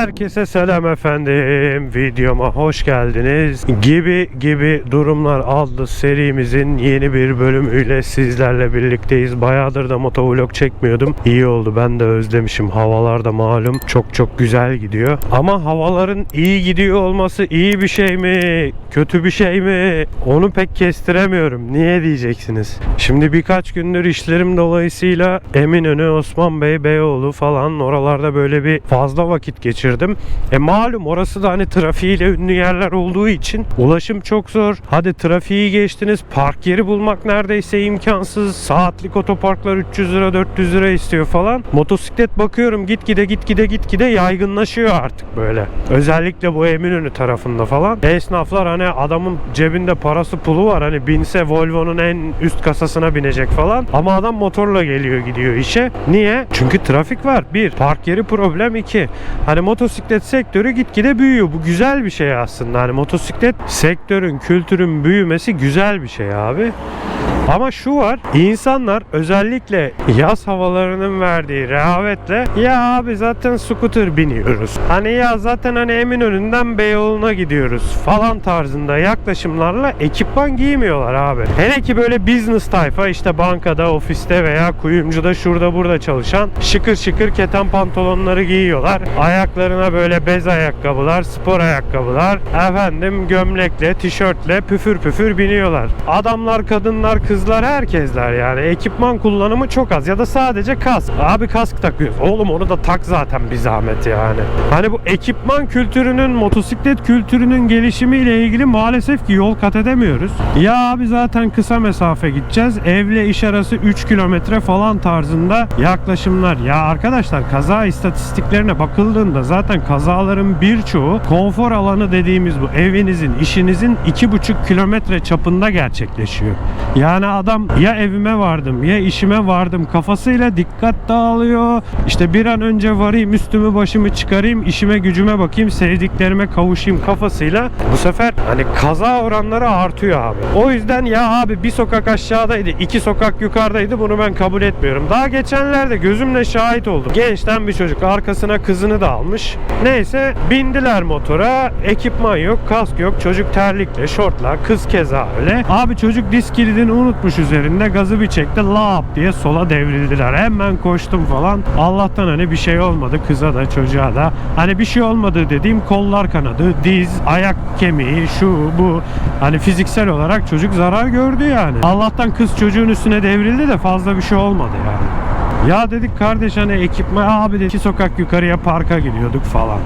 Herkese selam efendim. Videoma hoş geldiniz. Gibi gibi durumlar adlı serimizin yeni bir bölümüyle sizlerle birlikteyiz. Bayağıdır da motovlog çekmiyordum. İyi oldu. Ben de özlemişim. Havalar da malum çok çok güzel gidiyor. Ama havaların iyi gidiyor olması iyi bir şey mi? Kötü bir şey mi? Onu pek kestiremiyorum. Niye diyeceksiniz? Şimdi birkaç gündür işlerim dolayısıyla Eminönü, Osman Bey, Beyoğlu falan oralarda böyle bir fazla vakit geçirdim. E malum orası da hani trafiğiyle ünlü yerler olduğu için ulaşım çok zor. Hadi trafiği geçtiniz. Park yeri bulmak neredeyse imkansız. Saatlik otoparklar 300 lira 400 lira istiyor falan. Motosiklet bakıyorum gitgide gitgide gitgide yaygınlaşıyor artık böyle. Özellikle bu Eminönü tarafında falan. Esnaflar hani adamın cebinde parası pulu var. Hani binse Volvo'nun en üst kasasına binecek falan. Ama adam motorla geliyor gidiyor işe. Niye? Çünkü trafik var. Bir. Park yeri problem. iki. Hani motosiklet sektörü gitgide büyüyor. Bu güzel bir şey aslında. Hani motosiklet sektörün, kültürün büyümesi güzel bir şey abi. Ama şu var, insanlar özellikle yaz havalarının verdiği rehavetle ya abi zaten scooter biniyoruz. Hani ya zaten hani Eminönü'nden Beyoğlu'na gidiyoruz falan tarzında yaklaşımlarla ekipman giymiyorlar abi. Hele ki böyle business tayfa işte bankada, ofiste veya kuyumcuda şurada burada çalışan şıkır şıkır keten pantolonları giyiyorlar. Ayaklarına böyle bez ayakkabılar, spor ayakkabılar, efendim gömlekle, tişörtle püfür püfür biniyorlar. Adamlar, kadınlar, kızlar herkesler yani ekipman kullanımı çok az ya da sadece kask. Abi kask takıyoruz. Oğlum onu da tak zaten bir zahmet yani. Hani bu ekipman kültürünün, motosiklet kültürünün gelişimiyle ilgili maalesef ki yol kat edemiyoruz. Ya abi zaten kısa mesafe gideceğiz. Evle iş arası 3 kilometre falan tarzında yaklaşımlar. Ya arkadaşlar kaza istatistiklerine bakıldığında zaten kazaların birçoğu konfor alanı dediğimiz bu evinizin, işinizin 2,5 kilometre çapında gerçekleşiyor. Yani adam ya evime vardım ya işime vardım kafasıyla dikkat dağılıyor. İşte bir an önce varayım üstümü başımı çıkarayım işime gücüme bakayım sevdiklerime kavuşayım kafasıyla bu sefer hani kaza oranları artıyor abi. O yüzden ya abi bir sokak aşağıdaydı iki sokak yukarıdaydı bunu ben kabul etmiyorum. Daha geçenlerde gözümle şahit oldum. Gençten bir çocuk arkasına kızını da almış. Neyse bindiler motora ekipman yok kask yok çocuk terlikle şortla kız keza öyle. Abi çocuk disk kilidini unutmuş üzerinde gazı bir çekti lap diye sola devrildiler. Hemen koştum falan. Allah'tan hani bir şey olmadı kıza da çocuğa da. Hani bir şey olmadı dediğim kollar kanadı, diz, ayak kemiği, şu bu. Hani fiziksel olarak çocuk zarar gördü yani. Allah'tan kız çocuğun üstüne devrildi de fazla bir şey olmadı yani. Ya dedik kardeş hani ekipman abi dedi iki sokak yukarıya parka gidiyorduk falan.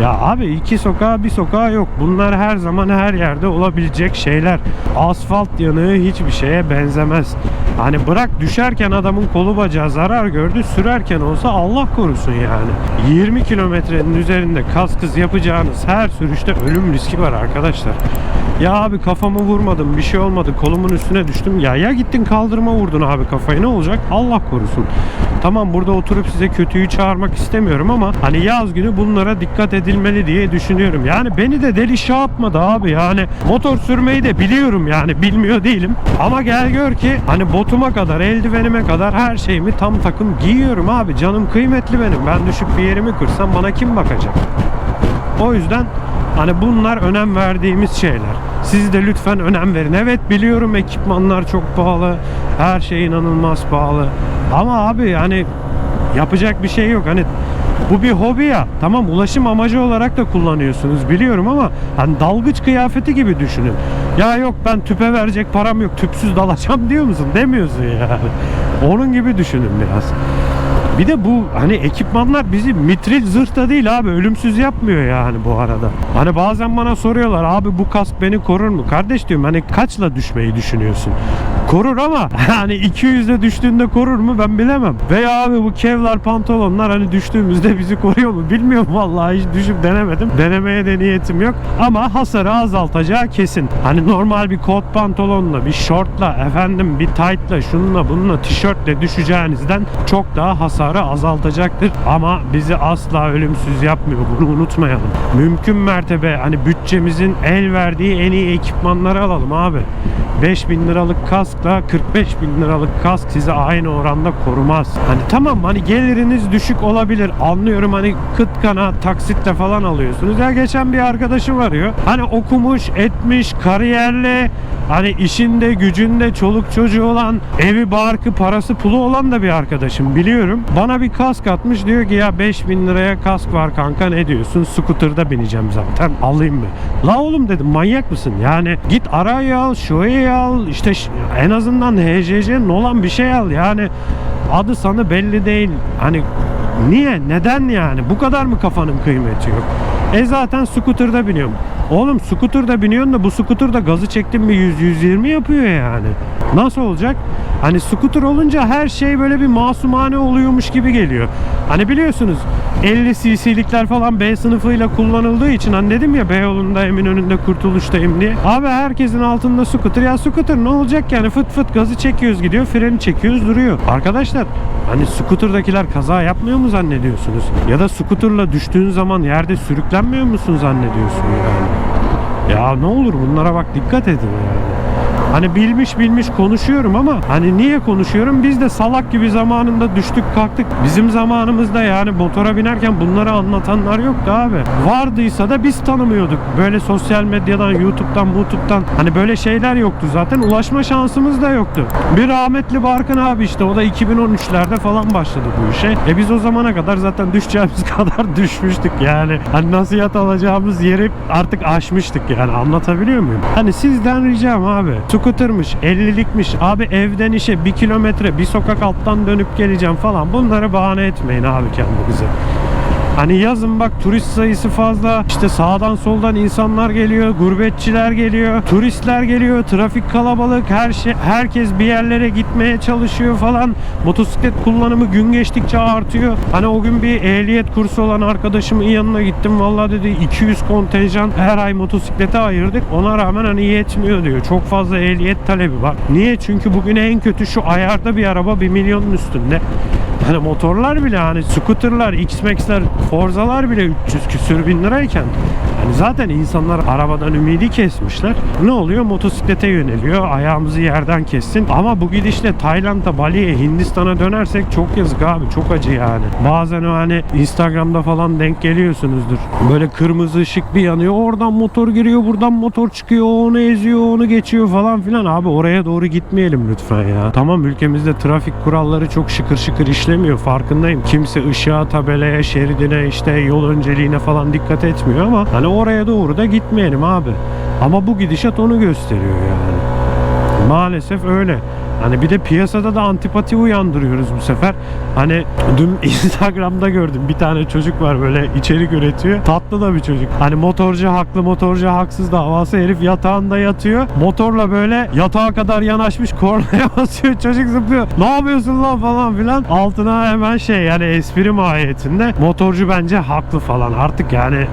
Ya abi iki sokağa bir sokağa yok. Bunlar her zaman her yerde olabilecek şeyler. Asfalt yanığı hiçbir şeye benzemez. Hani bırak düşerken adamın kolu bacağı zarar gördü. Sürerken olsa Allah korusun yani. 20 kilometrenin üzerinde kaskız yapacağınız her sürüşte ölüm riski var arkadaşlar. Ya abi kafamı vurmadım bir şey olmadı kolumun üstüne düştüm. Ya ya gittin kaldırıma vurdun abi kafayı ne olacak? Allah korusun. Tamam burada oturup size kötüyü çağırmak istemiyorum ama hani yaz günü bunlara dikkat edilmeli diye düşünüyorum. Yani beni de deli şey yapmadı abi yani motor sürmeyi de biliyorum yani bilmiyor değilim. Ama gel gör ki hani botuma kadar eldivenime kadar her şeyimi tam takım giyiyorum abi. Canım kıymetli benim. Ben düşüp bir yerimi kırsam bana kim bakacak? O yüzden hani bunlar önem verdiğimiz şeyler. Siz de lütfen önem verin. Evet biliyorum ekipmanlar çok pahalı. Her şey inanılmaz pahalı. Ama abi hani yapacak bir şey yok. Hani bu bir hobi ya. Tamam ulaşım amacı olarak da kullanıyorsunuz biliyorum ama hani dalgıç kıyafeti gibi düşünün. Ya yok ben tüpe verecek param yok tüpsüz dalacağım diyor musun? Demiyorsun yani. Onun gibi düşünün biraz. Bir de bu hani ekipmanlar bizi mitril zırhta değil abi ölümsüz yapmıyor yani bu arada. Hani bazen bana soruyorlar abi bu kask beni korur mu? Kardeş diyorum hani kaçla düşmeyi düşünüyorsun? Korur ama hani 200'de düştüğünde korur mu ben bilemem. Veya abi bu kevlar pantolonlar hani düştüğümüzde bizi koruyor mu bilmiyorum vallahi hiç düşüp denemedim. Denemeye de niyetim yok. Ama hasarı azaltacağı kesin. Hani normal bir kot pantolonla bir şortla efendim bir tight'la şununla bununla tişörtle düşeceğinizden çok daha hasarı azaltacaktır. Ama bizi asla ölümsüz yapmıyor. Bunu unutmayalım. Mümkün mertebe hani bütçemizin el verdiği en iyi ekipmanları alalım abi. 5000 liralık kask kaskla 45 bin liralık kask sizi aynı oranda korumaz. Hani tamam hani geliriniz düşük olabilir. Anlıyorum hani kıt kana taksitle falan alıyorsunuz. Ya geçen bir arkadaşım arıyor. Hani okumuş, etmiş, kariyerli, hani işinde, gücünde, çoluk çocuğu olan, evi, barkı, parası, pulu olan da bir arkadaşım biliyorum. Bana bir kask atmış diyor ki ya 5000 liraya kask var kanka ne diyorsun? Scooter'da bineceğim zaten alayım mı? La oğlum dedim manyak mısın? Yani git arayı al, şuayı al, işte ş- en azından HCC'nin olan bir şey al. Yani adı sanı belli değil. Hani niye? Neden yani? Bu kadar mı kafanın kıymeti yok? E zaten scooter'da biniyorum. Oğlum scooter'da biniyorsun da bu scooter'da gazı çektim mi 100-120 yapıyor yani. Nasıl olacak? Hani scooter olunca her şey böyle bir masumane oluyormuş gibi geliyor. Hani biliyorsunuz 50 cc'likler falan B sınıfıyla kullanıldığı için hani dedim ya Beyoğlu'nda Eminönü'nde Kurtuluş'tayım diye. Abi herkesin altında scooter. Ya scooter ne olacak yani fıt fıt gazı çekiyoruz gidiyor freni çekiyoruz duruyor. Arkadaşlar hani scooter'dakiler kaza yapmıyor mu zannediyorsunuz? Ya da scooter'la düştüğün zaman yerde sürüklenmiyor musun zannediyorsun yani? Ya ne olur bunlara bak dikkat edin yani. Hani bilmiş bilmiş konuşuyorum ama hani niye konuşuyorum? Biz de salak gibi zamanında düştük kalktık. Bizim zamanımızda yani motora binerken bunları anlatanlar yoktu abi. Vardıysa da biz tanımıyorduk. Böyle sosyal medyadan, YouTube'dan, YouTube'dan hani böyle şeyler yoktu zaten. Ulaşma şansımız da yoktu. Bir rahmetli Barkın abi işte o da 2013'lerde falan başladı bu işe. E biz o zamana kadar zaten düşeceğimiz kadar düşmüştük yani. Hani nasihat alacağımız yeri artık aşmıştık yani anlatabiliyor muyum? Hani sizden ricam abi. Scooter'mış, 50'likmiş. Abi evden işe bir kilometre bir sokak alttan dönüp geleceğim falan. Bunları bahane etmeyin abi kendinize. Hani yazın bak turist sayısı fazla. İşte sağdan soldan insanlar geliyor, gurbetçiler geliyor, turistler geliyor, trafik kalabalık, her şey herkes bir yerlere gitmeye çalışıyor falan. Motosiklet kullanımı gün geçtikçe artıyor. Hani o gün bir ehliyet kursu olan arkadaşımın yanına gittim. Vallahi dedi 200 kontenjan her ay motosiklete ayırdık. Ona rağmen hani yetmiyor diyor. Çok fazla ehliyet talebi var. Niye? Çünkü bugün en kötü şu ayarda bir araba 1 milyonun üstünde. Hani motorlar bile hani scooterlar, X-Max'ler, Forza'lar bile 300 küsür bin lirayken zaten insanlar arabadan ümidi kesmişler. Ne oluyor? Motosiklete yöneliyor. Ayağımızı yerden kessin. Ama bu gidişle Tayland'a, Bali'ye, Hindistan'a dönersek çok yazık abi. Çok acı yani. Bazen o hani Instagram'da falan denk geliyorsunuzdur. Böyle kırmızı ışık bir yanıyor. Oradan motor giriyor, buradan motor çıkıyor. Onu eziyor, onu geçiyor falan filan. Abi oraya doğru gitmeyelim lütfen ya. Tamam ülkemizde trafik kuralları çok şıkır şıkır işlemiyor. Farkındayım. Kimse ışığa, tabelaya, şeridine, işte yol önceliğine falan dikkat etmiyor ama hani oraya doğru da gitmeyelim abi. Ama bu gidişat onu gösteriyor yani. Maalesef öyle. Hani bir de piyasada da antipati uyandırıyoruz bu sefer. Hani dün Instagram'da gördüm bir tane çocuk var böyle içerik üretiyor. Tatlı da bir çocuk. Hani motorcu haklı motorcu haksız davası herif yatağında yatıyor. Motorla böyle yatağa kadar yanaşmış kornaya basıyor. Çocuk zıplıyor. Ne yapıyorsun lan falan filan. Altına hemen şey yani espri mahiyetinde. Motorcu bence haklı falan. Artık yani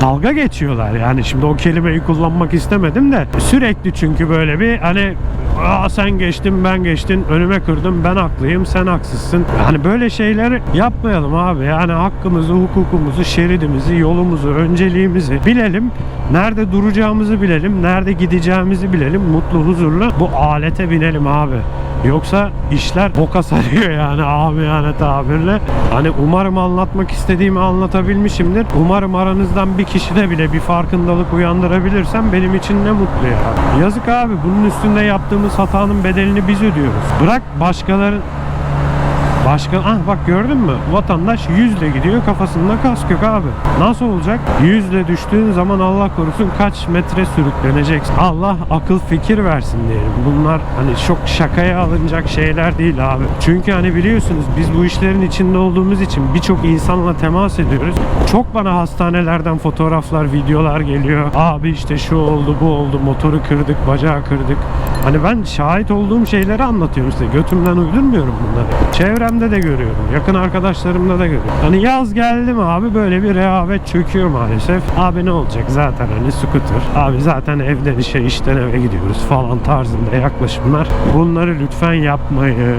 dalga geçiyorlar. Yani şimdi o kelimeyi kullanmak istemedim de sürekli çünkü böyle bir hani Aa, sen geçtin ben geçtin önüme kırdın ben haklıyım sen haksızsın. Hani böyle şeyler yapmayalım abi. Yani hakkımızı hukukumuzu şeridimizi yolumuzu önceliğimizi bilelim. Nerede duracağımızı bilelim nerede gideceğimizi bilelim. Mutlu huzurlu bu alete binelim abi Yoksa işler boka sarıyor yani amiyane tabirle. Hani umarım anlatmak istediğimi anlatabilmişimdir. Umarım aranızdan bir kişide bile bir farkındalık uyandırabilirsem benim için ne mutlu ya. Yazık abi bunun üstünde yaptığımız hatanın bedelini biz ödüyoruz. Bırak başkaların Başka ah bak gördün mü? Vatandaş yüzle gidiyor kafasında kask yok abi. Nasıl olacak? Yüzle düştüğün zaman Allah korusun kaç metre sürükleneceksin. Allah akıl fikir versin diyelim. Bunlar hani çok şakaya alınacak şeyler değil abi. Çünkü hani biliyorsunuz biz bu işlerin içinde olduğumuz için birçok insanla temas ediyoruz. Çok bana hastanelerden fotoğraflar, videolar geliyor. Abi işte şu oldu, bu oldu, motoru kırdık, bacağı kırdık. Hani ben şahit olduğum şeyleri anlatıyorum size. Götümden uydurmuyorum bunları. Çevremde de görüyorum. Yakın arkadaşlarımda da görüyorum. Hani yaz geldi mi abi böyle bir rehavet çöküyor maalesef. Abi ne olacak zaten hani scooter. Abi zaten evden işe işten eve gidiyoruz falan tarzında yaklaşımlar. Bunları lütfen yapmayın.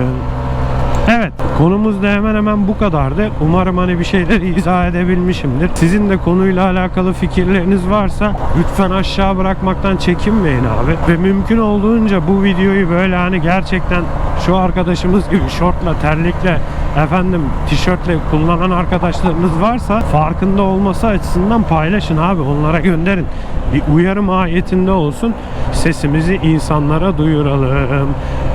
Evet konumuz da hemen hemen bu kadardı. Umarım hani bir şeyleri izah edebilmişimdir. Sizin de konuyla alakalı fikirleriniz varsa lütfen aşağı bırakmaktan çekinmeyin abi. Ve mümkün olduğunca bu videoyu böyle hani gerçekten şu arkadaşımız gibi şortla, terlikle, efendim tişörtle kullanan arkadaşlarınız varsa farkında olması açısından paylaşın abi. Onlara gönderin. Bir uyarı mahiyetinde olsun. Sesimizi insanlara duyuralım.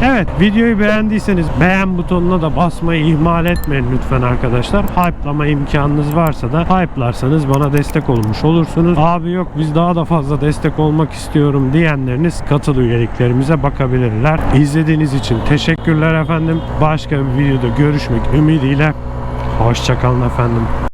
Evet videoyu beğendiyseniz beğen butonuna da basmayı ihmal etmeyin lütfen arkadaşlar. Hype'lama imkanınız varsa da hype'larsanız bana destek olmuş olursunuz. Abi yok biz daha da fazla destek olmak istiyorum diyenleriniz katıl üyeliklerimize bakabilirler. İzlediğiniz için teşekkürler efendim. Başka bir videoda görüşmek ümidiyle. Hoşçakalın efendim.